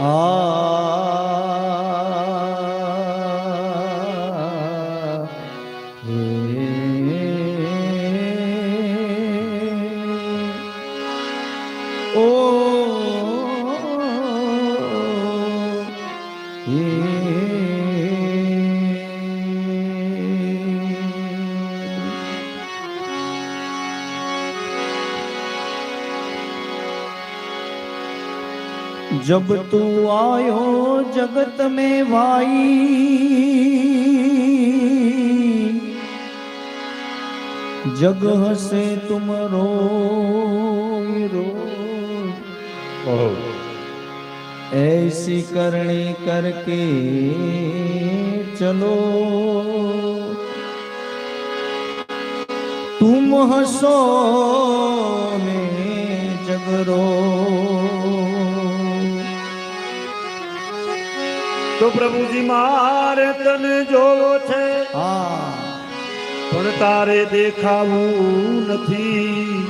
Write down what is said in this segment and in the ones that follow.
આ जब तू आयो जगत में भाई जगह से तुम रो रो ऐसी करनी करके चलो तुम हंसो में जगरो તો પ્રભુજી મારે તને જોવો છે. હા પણ તારે દેખાવું નથી.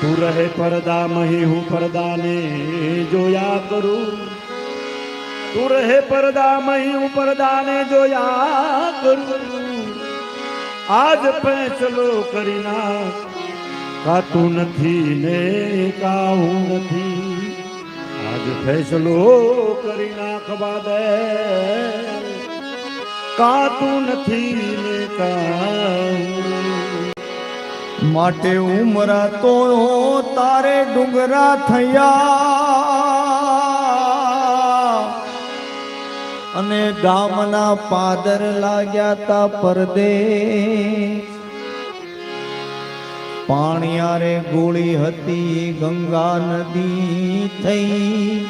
તું રહે પરદા મહી હું પરદાને જોયા કરું. તું રહે પરદા મહી હું પરદાને જોયા કરું. આજ ફેસલો કરી કાતું નથી ને કાવું નથી. ફેસલો કરી નાખવા દે. કાતું નથી ને માટે ઉમરા તો તારે ડુંગરા થયા. અને ગામના પાદર લાગ્યા તા પરદે. પાણિયારે ગોળી હતી, ગંગા નદી થઈ.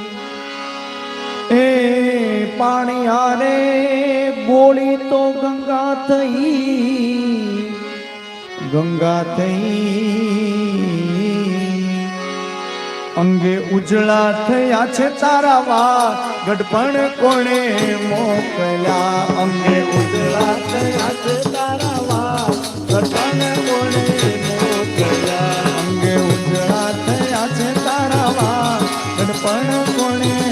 એ પાણિયારે ગોળી તો ગંગા થઈ. ગંગા થઈ. અંગે ઉજળા થયા છે તારા વા ગઢપણ કોણે મોકલ્યા? અંગે ઉજળા થયા છે તારા વા ગઢપણ ગઢપણ કોણે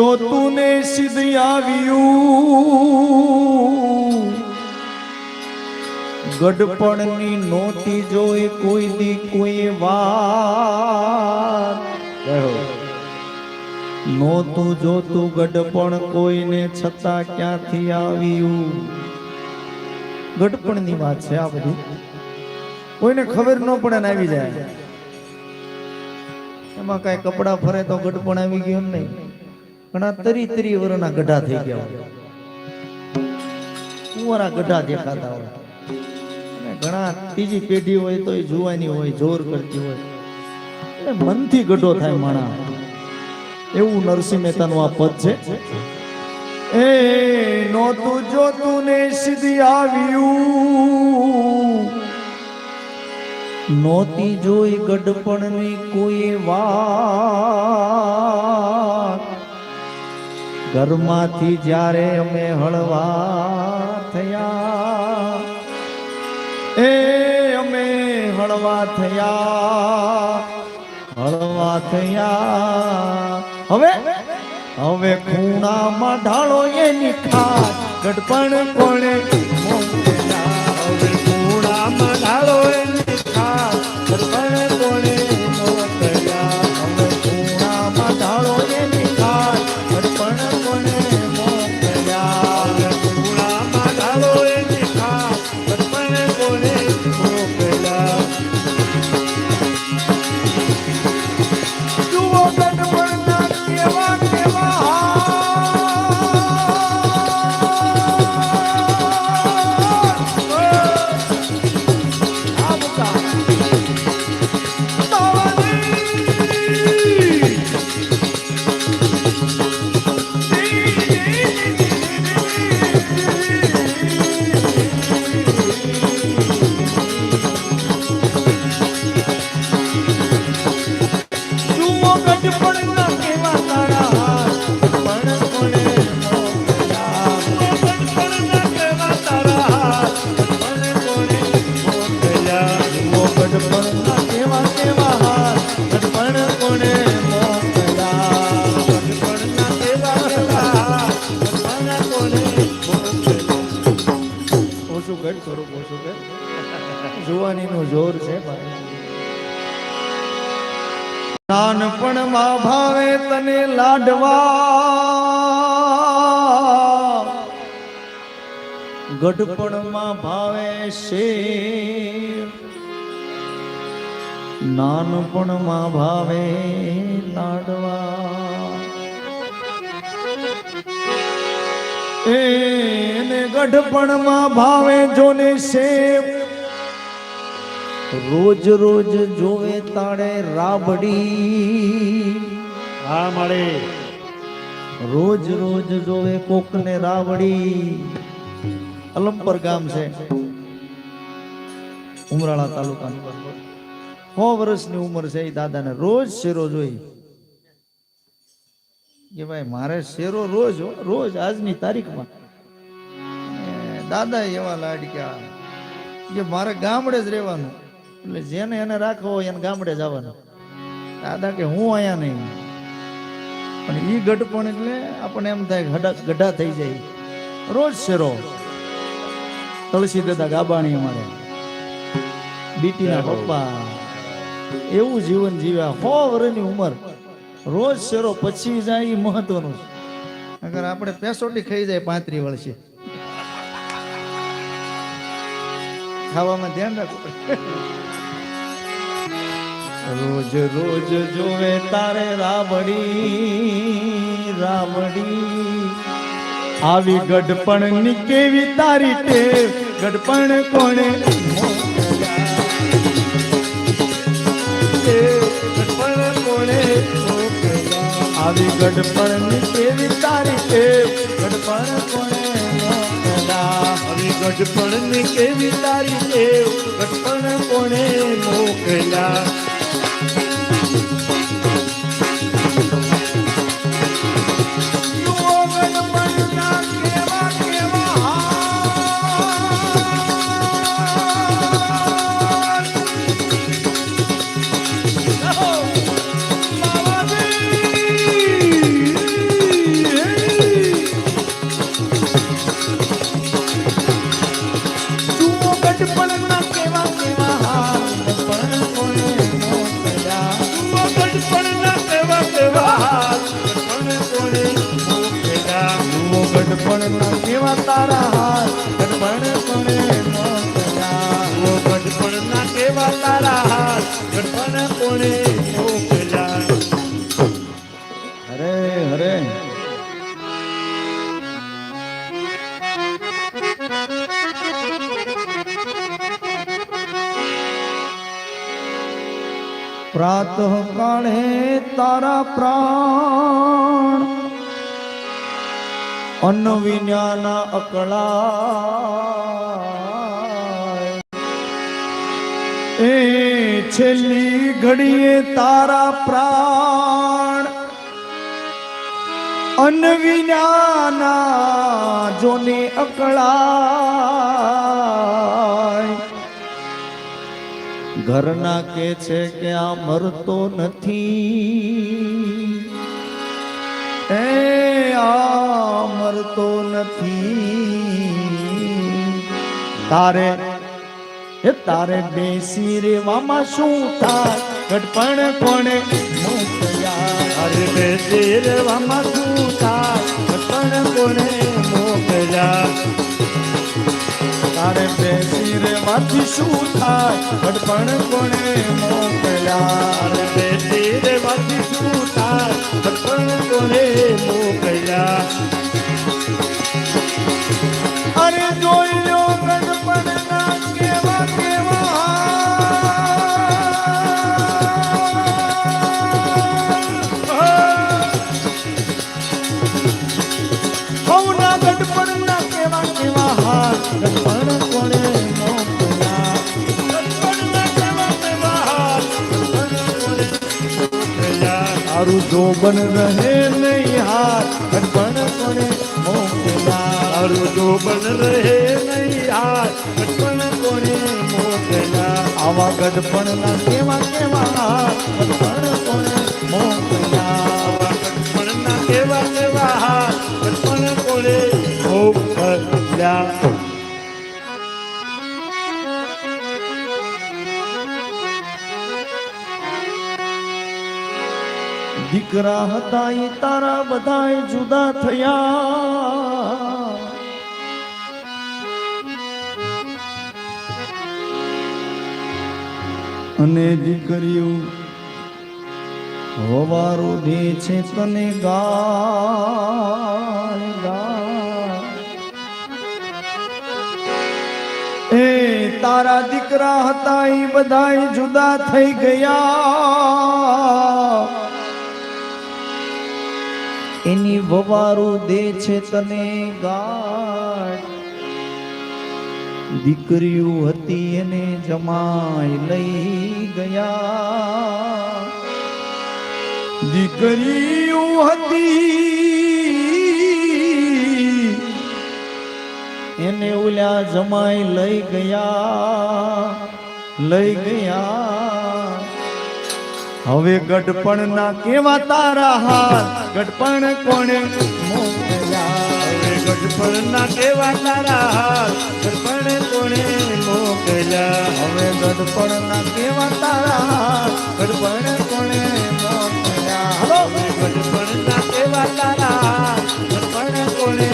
જોતું ને સિદ્ધ આવ્યું ગડપણની નોતી જોઈ કોઈ દી કોઈ વાત નોતું જોતું ગડપણ કોઈને છતાં ક્યાંથી આવ્યું? ગડપણની વાત છે આ બધી. કોઈને ખબર ન પડે ને આવી જાય. એમાં કઈ કપડા ફરે તો ગઢપણ આવી ગયું નહીં. ઘણા તરી તરી વરના ગઢા થઈ ગયા હોય. કુંવરા ગઢા દેખાતા હોય. ઘણા ત્રીજી પેઢી હોય તો એ જુવાની હોય, જોર કરતી હોય. એટલે મનથી ગઢો થાય માણા. એવું નરસિંહ મહેતાનું આ પદ છે. એ નોતું જોતું ને સીધી આવ્યું. નોતી જોઈ ગઢપણની કોઈ વાત. ઘરમાંથી જ્યારે અમે હળવા થયા, એ અમે હળવા થયા હળવા થયા. હવે? હવે ખૂણામાં ઢાળો એની ખાસ ગડપણ કોણે હવે ખૂણામાં ઢાળો એની ખાસ ગડપણ કોણે કરું છું કે? જુવાનીનું જોર છે નાનપણમાં ભાવે તને લાડવા. ગઢપણમાં ભાવે શેર. નાનપણમાં ભાવે લાડવા. એને ગઢપણમાં ભાવે જોને સેવ રોજ રોજ જોવે તાળે રાબડી. હા મળે. રોજ રોજ જોવે કોકને રાવડી અલમપર ગામ છે. ઉમરાળા તાલુકાનું. સો વર્ષની ઉંમર છે એ દાદાને રોજ શેરો જોઈ. કે ભાઈ, મારે શેરો રોજ રોજ આજની તારીખમાં. દાદા એવા લાડક્યા કે મારે ગામડે જ રહેવાનું. એટલે જેને એને રાખવો હોય એને ગામડે જવાનું. દાદા કે, હું અહીંયા નહીં. પણ ઈ ગઢપણ એટલે આપણને એમ થાય ગઢા થઈ જાય. રોજ શેરો. તળસી દાદા ગાબાણી અમારે. બીટીના પપ્પા. એવું જીવન જીવ્યા. સો વર્ષની ઉંમર. રોજ શેરો પછી જાય એ મહત્વનું છે. અગર આપણે પેસોટી ખાઈ જાય પાંત્રી વર્ષે. ખાવામાં ધ્યાન રાખવું રોજ રોજ જોવે તારે રાવડી રાવડી. આવી ગઢપણની કેવી તારી ટેવ? ગઢપણ કોણે આવી ગઢપણની કેવી તારી ટેવ. ગઢપણ કોણે મોકલા આવી ગઢપણની કેવી તારી દેવ ગઢપણ કોણે મોકલ્યા? ગઢપણ ના કેવા તારા હરે પ્રાતઃ કાળે તારા પ્રાણ અન્ન વિજ્ઞાન અકળાય એ છેલ્લી ઘડીએ તારા પ્રાણ અન્ન વિનાના જોને અકળાય. ઘરના કે છે કે આ મરતો નથી. એ આ મરતો નથી. તારે એ તારે બેસી રેવામાં શું થાય? ઘટપણ કોણે મોકલ્યા? અરે બેસી રેવામાં શું થાય? ગઢપણ કોણે મોકલ્યા? તારે બેસી રેવાથી શું થાય? ઘટપણ કોણે મોકલ્યા? અરે બેસી રેવાથી શું થાય? ગઢપણ કોણે મોકલ્યા? તારું જોબન રહે નહીં હાથ ગઢપણ કોણે મોકલા તારું જોબન રહે નહીં હાર ગઢપણ કોણે મોકલા આવા ગઢપણ ના કેવા કેવા હાર ગઢપણ કોણે મોકલા આવા ગઢપણ ના કેવા કેવા હાર ગઢપણ કોણે મોકલ્યા? દીકરા હતા એ તારા બધાય જુદા થયા. અને દીકરીઓ, હવારો દે છે તને ગાળ ગાળ. એ તારા દીકરા હતા એ બધાય જુદા થઈ ગયા. એની વવારો દે છે તને ગાઢ. દીકરીઓ હતી એને જમાઈ લઈ ગયા. દીકરીઓ હતી એને ઓલ્યા જમાઈ લઈ ગયા લઈ ગયા. હવે ગઢપણ ના કેવા તારા હાલ? ગઢપણ કોણે મોકલ્યા? હવે ગઢપણ ના કેવા તારા હાલ? ગઢપણ કોણે મોકલ્યા? હવે ગઢપણ ના કેવા તારા હાલ? ગઢપણ કોણે મોકલ્યા? હાલો ગઢપણ ના કેવા તારા ગઢપણ કોણે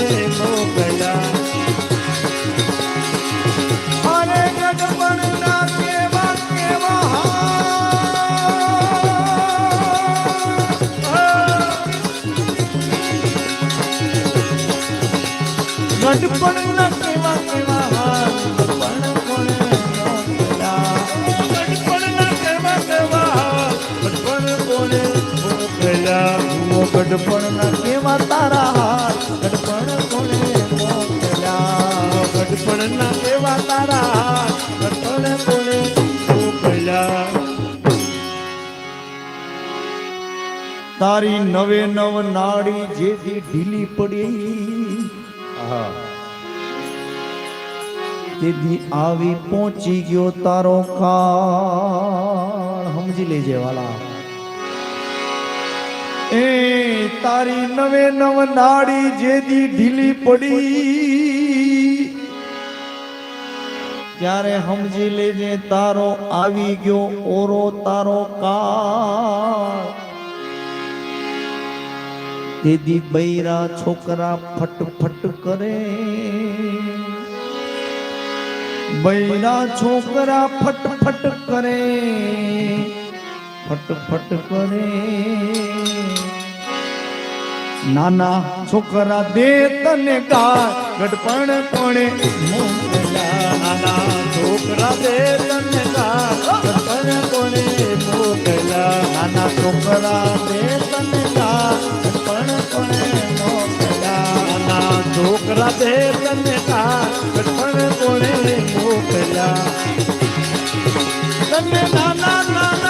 ગઢપણ ના કેવા તારા ગઢપણ કોણે મોકલ્યા ગઢપણ કેવા તારી નવે નવ નાડી જેથી ઢીલી પડી. તેથી આવી પહોંચી ગયો તારો કાળ. સમજી લેજે વાલા. એ તારી નવે નવ નાડી જેથી ઢીલી પડી. ત્યારે સમજી લેજે તારો આવી ગયો ઓરો તારો કાળ. તેદી બૈરા છોકરા ફટફટ કરે. બૈરા છોકરા ફટફટ કરે ફટફટ કરે. નાના છોકરા દે તને ગા ગડપણ કોણે નાના છોકરા દે તને કા ગઢપણ કોણે મોકલા. નાના છોકરા દે તને ગા ગડપણ કોણે મોકલા. નાના છોકરા દે તને તને નાના નાના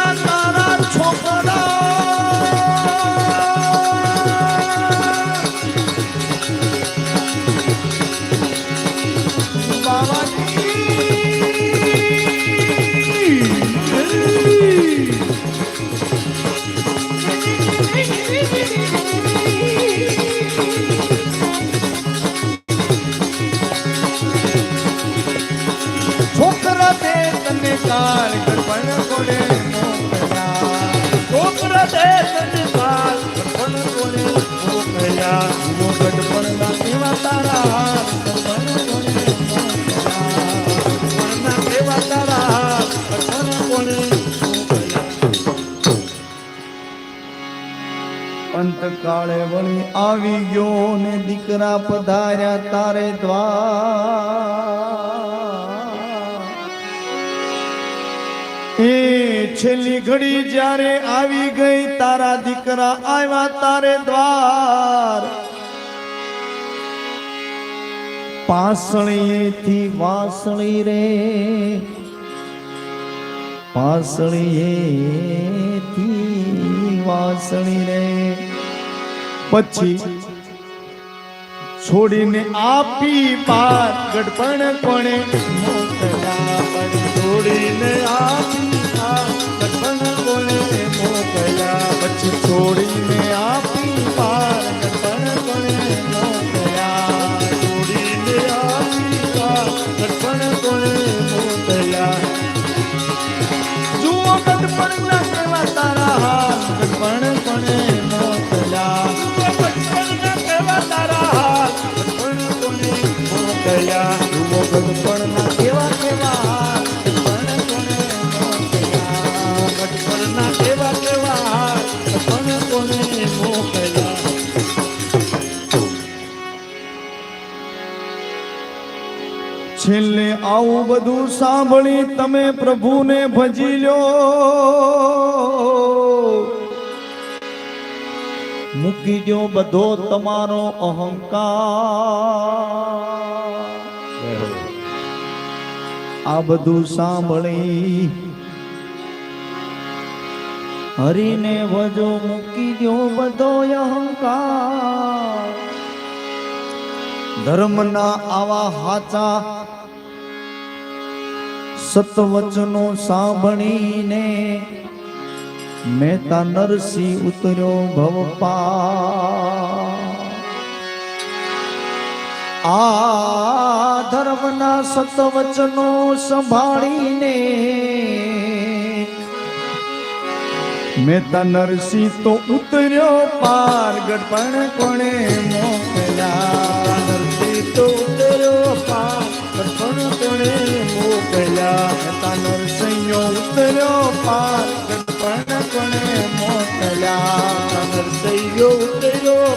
અંતકાળે વળી આવી ગયો ને દીકરા પધાર્યા તારે દ્વાર. એ છેલ્લી ઘડી જ્યારે આવી ગઈ તારા દીકરા આવ્યા તારે દ્વાર. પાસળીએથી વાસળી રે. પાસળીએથી વાસળી રે. પછી છોડીને આપી પાર ગડપણ કોણે છોડીને આપી આ ગઢપણ કોણે મોકલ્યા? પછી છોડીને આપી પાર ગડપણ કોણે મોકલ્યા? છોડીને આપી પાર ગઢપણ આવું બધું સાંભળી તમે પ્રભુને ભજી લ્યો મૂકી દો બધો તમારો અહંકાર. આ બધું સાંભળી હરીને વજો મૂકી દો બધો અહંકાર. ધર્મના આવા હાચા સતવચનો સાંભળીને મહેતા નરસિંહ ઉતર્યો ભવપા આ ધર્મના સતવચનો સંભાળીને મેતા નરસિંહ તો ઉતર્યો પાર ગઢપણ કોણે મોકલ્યા? પણ કોણે મોકલ્યા મહેતા નરસિંહ ઉતર્યો પાર ગઢપણ કોણે મોકલ્યા નરસિંહ